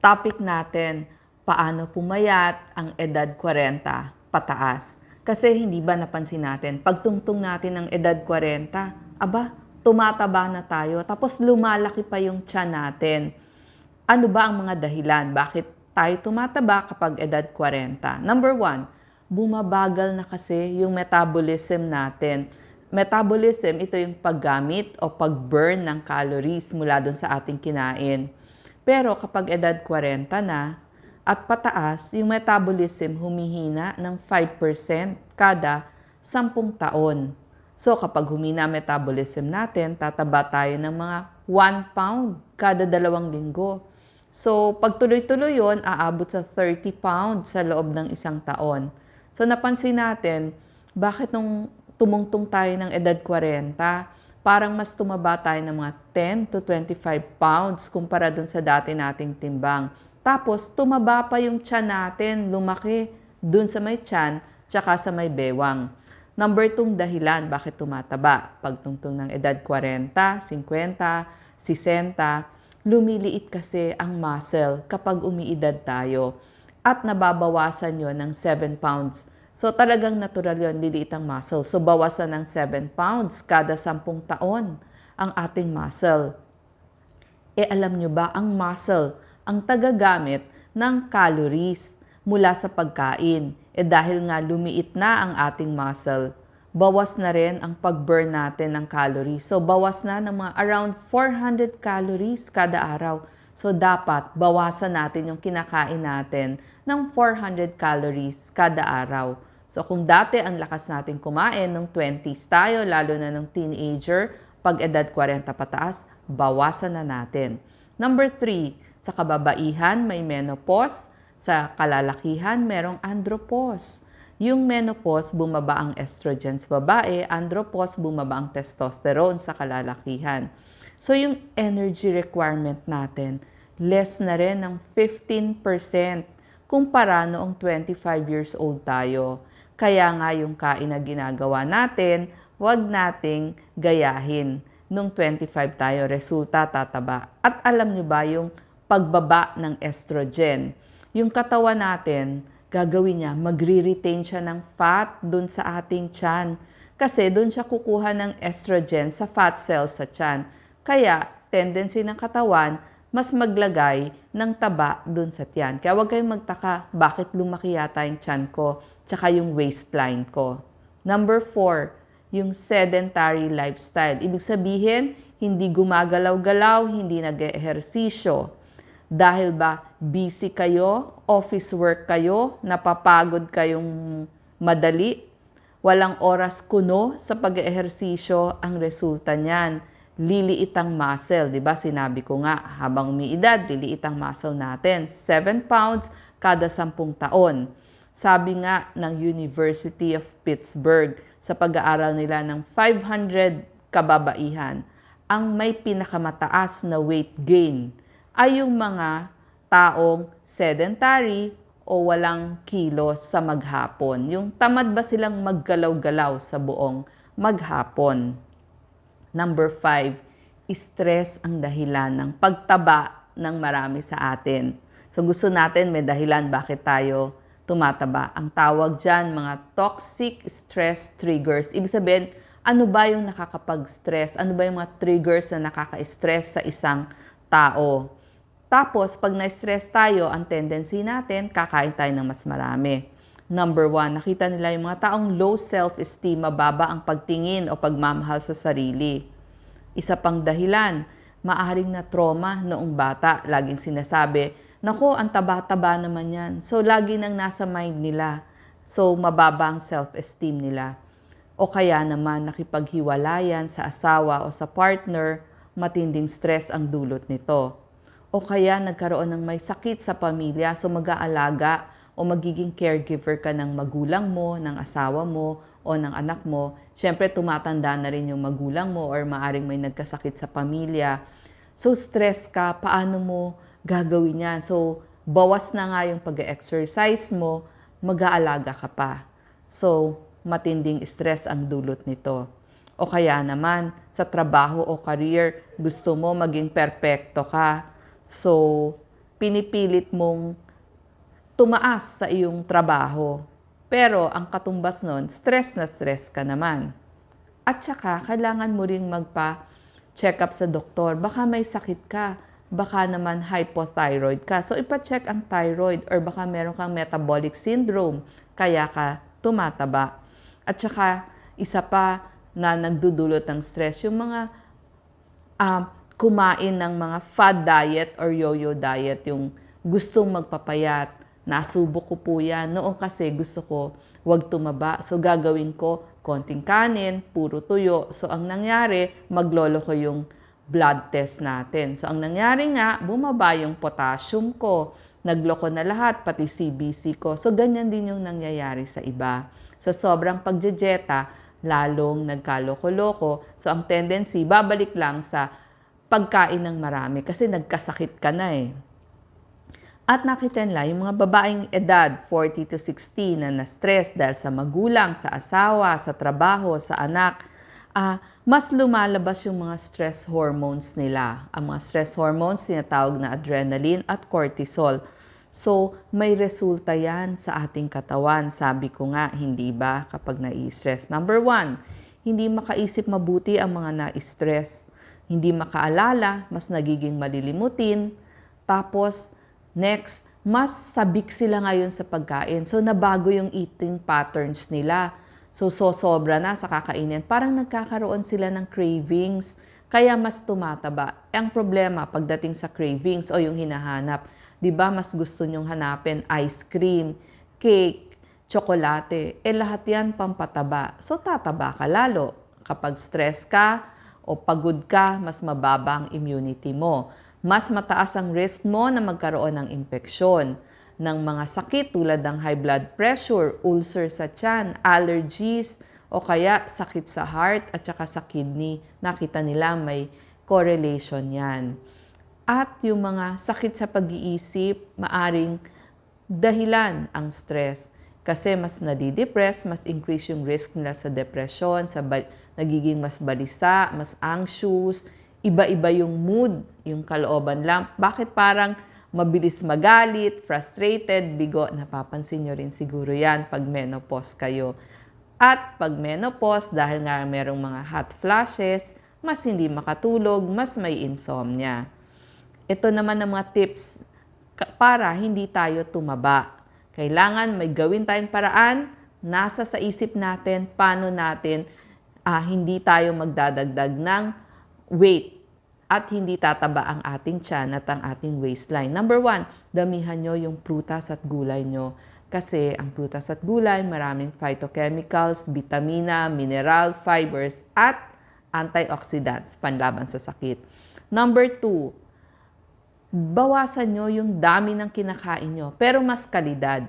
topic natin, paano pumayat ang edad 40 pataas. Kasi hindi ba napansin natin, pagtungtong natin ng edad 40, aba, tumataba na tayo, tapos lumalaki pa yung tiyan natin. Ano ba ang mga dahilan? Bakit tayo tumataba kapag edad 40? Number one, bumabagal na kasi yung metabolism natin. Metabolism, ito yung paggamit o pag-burn ng calories mula dun sa ating kinain. Pero kapag edad 40 na at pataas, yung metabolism humihina ng 5% kada 10 taon. So kapag humina metabolism natin, tataba tayo ng mga 1 pound kada dalawang linggo. So pag tuloy-tuloy yun, aabot sa 30 pounds sa loob ng isang taon. So napansin natin, bakit nung tumungtong tayo ng edad 40, parang mas tumaba tayo ng mga 10 to 25 pounds kumpara dun sa dati nating timbang. Tapos, tumaba pa yung tiyan natin, lumaki dun sa may tiyan, tsaka sa may bewang. Number 2 dahilan bakit tumataba. Pagtungtong ng edad 40, 50, 60, lumiliit kasi ang muscle kapag umiidad tayo at nababawasan yon ng 7 pounds. So talagang natural yon liliit ang muscle. So bawasan ng 7 pounds kada 10 taon ang ating muscle. E alam nyo ba, ang muscle, ang tagagamit ng calories mula sa pagkain. E dahil nga lumiit na ang ating muscle, bawas na rin ang pag-burn natin ng calories. So bawas na ng mga around 400 calories kada araw. So dapat bawasan natin yung kinakain natin ng 400 calories kada araw. So kung dati ang lakas natin kumain nung 20s tayo, lalo na nung teenager, pag edad 40 pataas, bawasan na natin. Number 3, sa kababaihan may menopause, sa kalalakihan merong andropause. Yung menopause, bumaba ang estrogen sa babae, andropause, bumaba ang testosterone sa kalalakihan. So yung energy requirement natin, less na rin ng 15% kumpara noong 25 years old tayo. Kaya nga yung kain na ginagawa natin, wag nating gayahin. Nung 25 tayo, resulta tataba. At alam nyo ba yung pagbaba ng estrogen? Yung katawan natin, gagawin niya, magre-retain siya ng fat dun sa ating tiyan. Kasi dun siya kukuha ng estrogen sa fat cells sa tiyan. Kaya, tendency ng katawan, mas maglagay ng taba dun sa tiyan. Kaya huwag kayong magtaka, bakit lumaki yata yung tiyan ko, tsaka yung waistline ko. Number four, yung sedentary lifestyle. Ibig sabihin, hindi gumagalaw-galaw, hindi nag-ehersisyo. Dahil ba busy kayo, office work kayo, napapagod kayong madali, walang oras kuno sa pag-ehersisyo, ang resulta niyan, liliit ang muscle. Ba Sinabi ko nga, habang umiidad, liliit ang muscle natin. 7 pounds kada 10 taon. Sabi nga ng University of Pittsburgh sa pag-aaral nila ng 500 kababaihan, ang may pinakamataas na weight gain ay yung mga taong sedentary o walang kilos sa maghapon. Yung tamad ba silang maggalaw-galaw sa buong maghapon. Number five, stress ang dahilan ng pagtaba ng marami sa atin. So gusto natin may dahilan bakit tayo tumataba. Ang tawag dyan, mga toxic stress triggers. Ibig sabihin, ano ba yung nakakapag-stress? Ano ba yung mga triggers na nakaka-stress sa isang tao? Tapos, pag na-stress tayo, ang tendency natin, kakain tayo ng mas marami. Number one, nakita nila yung mga taong low self-esteem, mababa ang pagtingin o pagmamahal sa sarili. Isa pang dahilan, maaring na trauma noong bata. Laging sinasabi, Nako, ang taba-taba naman yan. So, lagi nang nasa mind nila. So, mababa ang self-esteem nila. O kaya naman, nakipaghiwalayan sa asawa o sa partner, matinding stress ang dulot nito. O kaya nagkaroon ng may sakit sa pamilya, so mag-aalaga o magiging caregiver ka ng magulang mo, ng asawa mo, o ng anak mo. Siyempre, tumatanda na rin yung magulang mo or maaring may nagkasakit sa pamilya. So, stress ka, paano mo gagawin yan? So, bawas na nga yung pag-exercise mo, mag-aalaga ka pa. So, matinding stress ang dulot nito. O kaya naman, sa trabaho o career, gusto mo maging perpekto ka. So, pinipilit mong tumaas sa iyong trabaho. Pero ang katumbas nun, stress na stress ka naman. At saka, kailangan mo rin magpa-check up sa doktor. Baka may sakit ka. Baka naman hypothyroid ka. So, ipa-check ang thyroid or baka meron kang metabolic syndrome. Kaya ka tumataba. At saka, isa pa na nagdudulot ng stress, yung mga um, kumain ng mga fad diet or yo-yo diet, yung gustong magpapayat. Nasubok ko po yan. Noong kasi gusto ko wag tumaba. So gagawin ko konting kanin, puro tuyo. So ang nangyari, maglolo ko yung blood test natin. So ang nangyari nga, bumaba yung potassium ko. Nagloko na lahat, pati CBC ko. So ganyan din yung nangyayari sa iba. Sa sobrang pagjejeta, lalong nagkaloko-loko. So ang tendency, babalik lang sa pagkain ng marami kasi nagkasakit ka na eh. At nakita nila yung mga babaeng edad 40 to 60 na na-stress dahil sa magulang, sa asawa, sa trabaho, sa anak, ah, mas lumalabas yung mga stress hormones nila. Ang mga stress hormones tinatawag na adrenaline at cortisol. So, may resulta yan sa ating katawan. Sabi ko nga, hindi ba kapag nai-stress? Number one, hindi makaisip mabuti ang mga na-stress. Hindi makaalala, mas nagiging malilimutin. Tapos, next, mas sabik sila ngayon sa pagkain. So, nabago yung eating patterns nila. So, so sobra na sa kakainin. Parang nagkakaroon sila ng cravings. Kaya mas tumataba. Ang problema pagdating sa cravings o yung hinahanap, 'di ba mas gusto nyong hanapin ice cream, cake, tsokolate. Eh lahat 'yan pampataba. So tataba ka lalo. Kapag stress ka o pagod ka, mas mababa ang immunity mo. Mas mataas ang risk mo na magkaroon ng impeksyon ng mga sakit tulad ng high blood pressure, ulcer sa tiyan, allergies, o kaya sakit sa heart at saka sa kidney. Nakita nila may correlation yan. At yung mga sakit sa pag-iisip, maaring dahilan ang stress. Kasi mas nadidepress, mas increase yung risk nila sa depression, sa nagiging mas balisa, mas anxious, iba-iba yung mood, yung kalooban lang. Bakit parang mabilis magalit, frustrated, bigo? Napapansin nyo rin siguro yan pag menopause kayo. At pag menopause, dahil nga merong mga hot flashes, mas hindi makatulog, mas may insomnia. Ito naman ang mga tips para hindi tayo tumaba. Kailangan may gawin tayong paraan, nasa sa isip natin, paano natin ah, hindi tayo magdadagdag ng weight at hindi tataba ang ating tiyan at ang ating waistline. Number one, damihan nyo yung prutas at gulay nyo. Kasi ang prutas at gulay, maraming phytochemicals, vitamina, mineral, fibers, at antioxidants, panlaban sa sakit. Number two, bawasan nyo yung dami ng kinakain nyo, pero mas kalidad.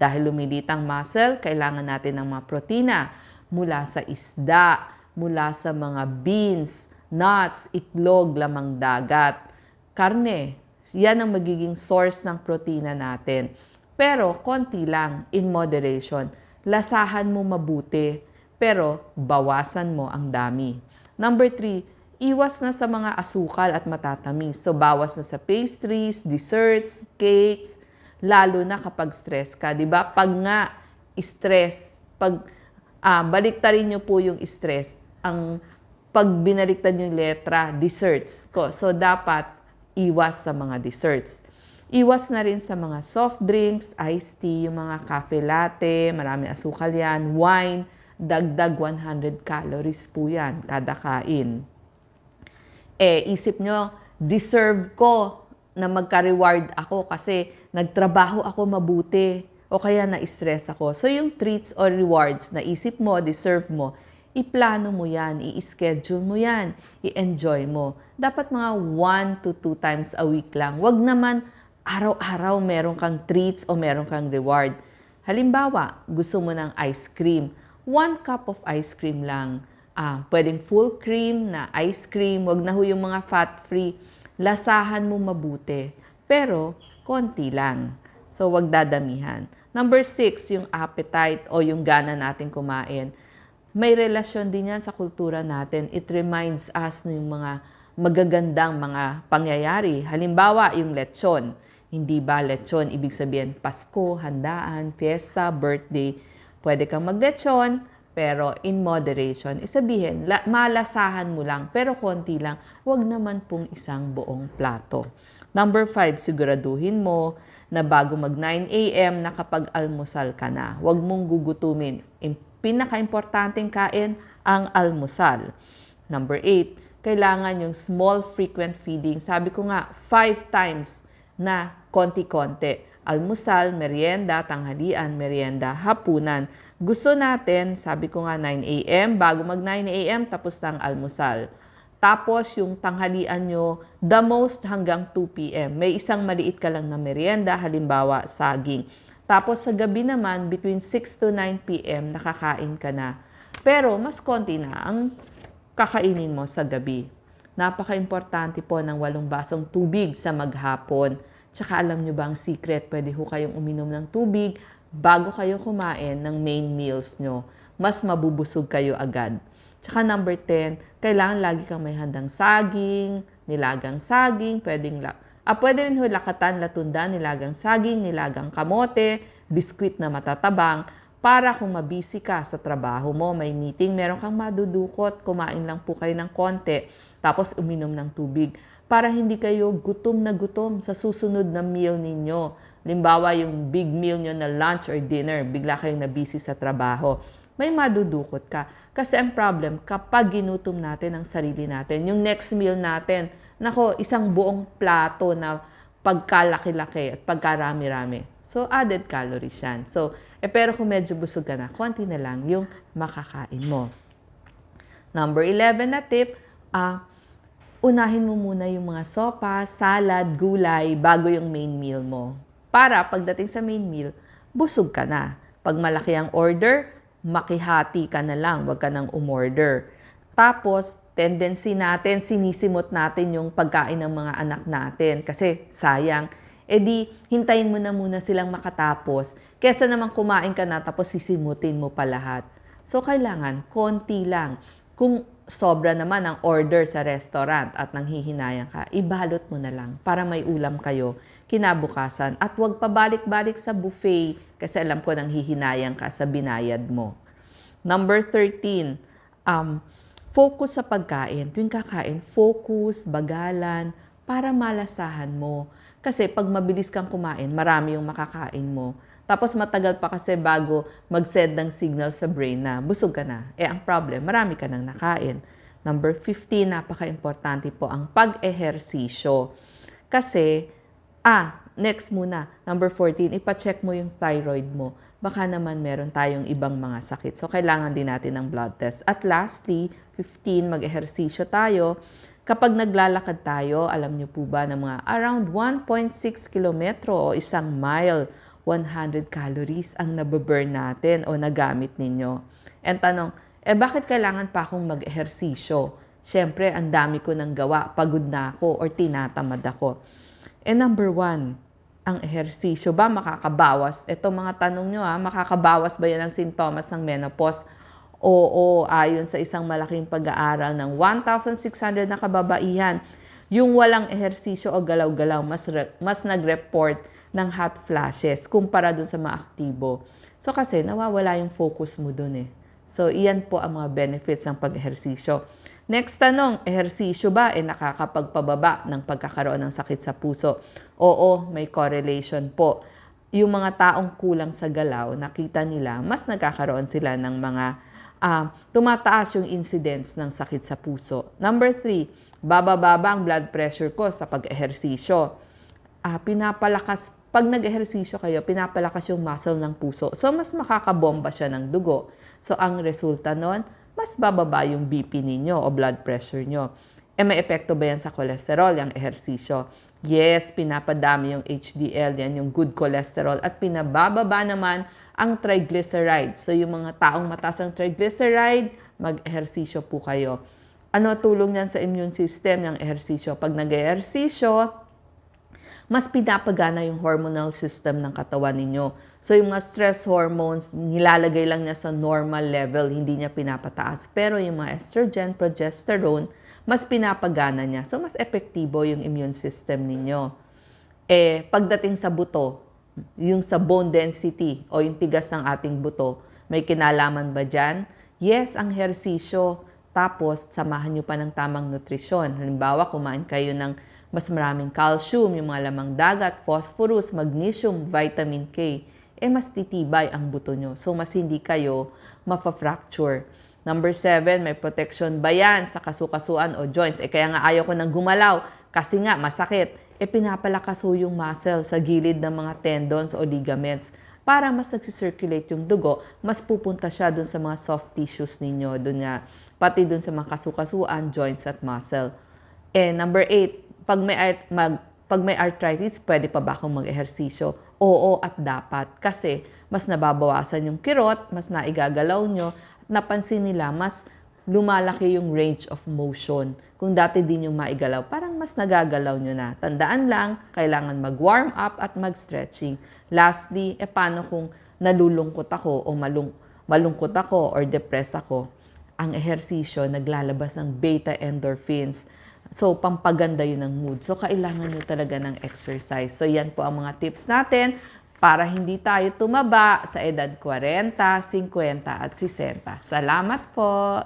Dahil lumilitang muscle, kailangan natin ng mga protina mula sa isda, mula sa mga beans, nuts, itlog, lamang dagat, karne. Yan ang magiging source ng protina natin. Pero konti lang, in moderation. Lasahan mo mabuti, pero bawasan mo ang dami. Number three, iwas na sa mga asukal at matatamis. So, bawas na sa pastries, desserts, cakes, lalo na kapag stress ka. 'di ba Pag nga stress, pag ah, baliktarin nyo po yung stress, ang pag binaliktad yung letra, desserts ko. So, dapat iwas sa mga desserts. Iwas na rin sa mga soft drinks, iced tea, yung mga cafe latte, marami asukal yan, wine, dagdag 100 calories po yan kada kain eh isip nyo, deserve ko na magka-reward ako kasi nagtrabaho ako mabuti o kaya na-stress ako. So yung treats or rewards na isip mo, deserve mo, iplano mo yan, i-schedule mo yan, i-enjoy mo. Dapat mga 1 to 2 times a week lang. Wag naman araw-araw meron kang treats o meron kang reward. Halimbawa, gusto mo ng ice cream. One cup of ice cream lang ah, pwedeng full cream na ice cream, wag na ho yung mga fat-free. Lasahan mo mabuti, pero konti lang. So, wag dadamihan. Number six, yung appetite o yung gana natin kumain. May relasyon din yan sa kultura natin. It reminds us ng mga magagandang mga pangyayari. Halimbawa, yung lechon. Hindi ba lechon, ibig sabihin Pasko, handaan, fiesta, birthday. Pwede kang maglechon, pero in moderation. Isabihin, la- malasahan mo lang, pero konti lang. Huwag naman pong isang buong plato. Number five, siguraduhin mo na bago mag 9 a.m. nakapag-almusal ka na. Huwag mong gugutumin. Im- Pinaka-importanting kain, ang almusal. Number eight, kailangan yung small frequent feeding. Sabi ko nga, five times na konti-konti. Almusal, merienda, tanghalian, merienda, hapunan. Gusto natin, sabi ko nga 9 a.m., bago mag 9 a.m., tapos ang almusal. Tapos yung tanghalian nyo, the most hanggang 2 p.m. May isang maliit ka lang na merienda, halimbawa saging. Tapos sa gabi naman, between 6 to 9 p.m., nakakain ka na. Pero mas konti na ang kakainin mo sa gabi. Napaka-importante po ng walong basong tubig sa maghapon. Tsaka alam nyo ba ang secret? Pwede ho kayong uminom ng tubig bago kayo kumain ng main meals nyo. Mas mabubusog kayo agad. Tsaka number 10, kailangan lagi kang may handang saging, nilagang saging, pwedeng la ah, pwede rin ho latundan, nilagang saging, nilagang kamote, biskwit na matatabang, para kung mabisi ka sa trabaho mo, may meeting, meron kang madudukot, kumain lang po kayo ng konti, tapos uminom ng tubig para hindi kayo gutom na gutom sa susunod na meal ninyo. Limbawa, yung big meal nyo na lunch or dinner, bigla kayong nabisi sa trabaho. May madudukot ka. Kasi ang problem, kapag ginutom natin ang sarili natin, yung next meal natin, nako, isang buong plato na pagkalaki-laki at pagkarami-rami. So, added calories yan. So, eh, pero kung medyo busog ka na, konti na lang yung makakain mo. Number 11 na tip, ah, unahin mo muna yung mga sopa, salad, gulay, bago yung main meal mo. Para pagdating sa main meal, busog ka na. Pag malaki ang order, makihati ka na lang, wag ka nang umorder. Tapos, tendency natin, sinisimot natin yung pagkain ng mga anak natin kasi sayang. E di, hintayin mo na muna silang makatapos kesa naman kumain ka na tapos sisimutin mo pa lahat. So, kailangan konti lang. Kung sobra naman ang order sa restaurant at nanghihinayang ka, ibalot mo na lang para may ulam kayo kinabukasan. At huwag pabalik-balik sa buffet kasi alam ko nanghihinayang ka sa binayad mo. Number 13, um, focus sa pagkain. Tuwing kakain, focus, bagalan, para malasahan mo. Kasi pag mabilis kang kumain, marami yung makakain mo. Tapos matagal pa kasi bago mag-send ng signal sa brain na busog ka na. Eh ang problem, marami ka nang nakain. Number 15, napaka-importante po ang pag-ehersisyo. Kasi, ah, next muna, number 14, ipacheck mo yung thyroid mo. Baka naman meron tayong ibang mga sakit. So, kailangan din natin ng blood test. At lastly, 15, mag-ehersisyo tayo. Kapag naglalakad tayo, alam niyo po ba na mga around 1.6 kilometro o isang mile, 100 calories ang nababurn natin o nagamit ninyo. And tanong, eh bakit kailangan pa akong mag-ehersisyo? Siyempre, ang dami ko nang gawa, pagod na ako or tinatamad ako. And number one, ang ehersisyo ba makakabawas? Ito mga tanong nyo ha, makakabawas ba yan ang sintomas ng menopause? Oo, ayon sa isang malaking pag-aaral ng 1,600 na kababaihan, yung walang ehersisyo o galaw-galaw mas, mas nag-report ng hot flashes kumpara dun sa mga aktibo. So kasi nawawala yung focus mo dun eh. So iyan po ang mga benefits ng pag-ehersisyo. Next tanong, ehersisyo ba ay nakakapagpababa ng pagkakaroon ng sakit sa puso? Oo, may correlation po. Yung mga taong kulang sa galaw, nakita nila, mas nagkakaroon sila ng mga ah, tumataas yung incidence ng sakit sa puso. Number three, babababa ang blood pressure ko sa pag-ehersisyo. Ah, pinapalakas, pag nag-ehersisyo kayo, pinapalakas yung muscle ng puso. So, mas makakabomba siya ng dugo. So, ang resulta nun, mas bababa yung BP ninyo o blood pressure nyo. E may epekto ba yan sa cholesterol, yung ehersisyo? Yes, pinapadami yung HDL, yan yung good cholesterol. At pinabababa naman ang triglyceride. So yung mga taong mataas ang triglyceride, mag-ehersisyo po kayo. Ano tulong yan sa immune system, yung ehersisyo? Pag nag-ehersisyo, mas pinapagana yung hormonal system ng katawan ninyo. So yung mga stress hormones, nilalagay lang niya sa normal level, hindi niya pinapataas. Pero yung mga estrogen, progesterone, mas pinapagana niya. So mas epektibo yung immune system ninyo. Eh, pagdating sa buto, yung sa bone density o yung tigas ng ating buto, may kinalaman ba dyan? Yes, ang hersisyo. Tapos, samahan nyo pa ng tamang nutrisyon. Halimbawa, kumain kayo ng mas maraming calcium, yung mga lamang dagat, phosphorus, magnesium, vitamin K, eh mas titibay ang buto nyo. So, mas hindi kayo mapafracture. Number seven, may protection ba yan sa kasukasuan o joints? Eh kaya nga ayaw ko nang gumalaw kasi nga masakit. Eh pinapalakas yung muscle sa gilid ng mga tendons o ligaments para mas nagsisirculate yung dugo, mas pupunta siya dun sa mga soft tissues ninyo, dun nga, pati dun sa mga kasukasuan, joints at muscle. Eh, number eight, pag may, art- mag, pag may arthritis, pwede pa ba akong mag-ehersisyo? Oo at dapat. Kasi mas nababawasan yung kirot, mas naigagalaw nyo, napansin nila, mas lumalaki yung range of motion. Kung dati din yung maigalaw, parang mas nagagalaw nyo na. Tandaan lang, kailangan mag-warm up at mag-stretching. Lastly, e paano kung nalulungkot ako o malung malungkot ako or depressed ako? Ang ehersisyo naglalabas ng beta endorphins. So, pampaganda yun ng mood. So, kailangan nyo talaga ng exercise. So, yan po ang mga tips natin para hindi tayo tumaba sa edad 40, 50 at 60. Salamat po!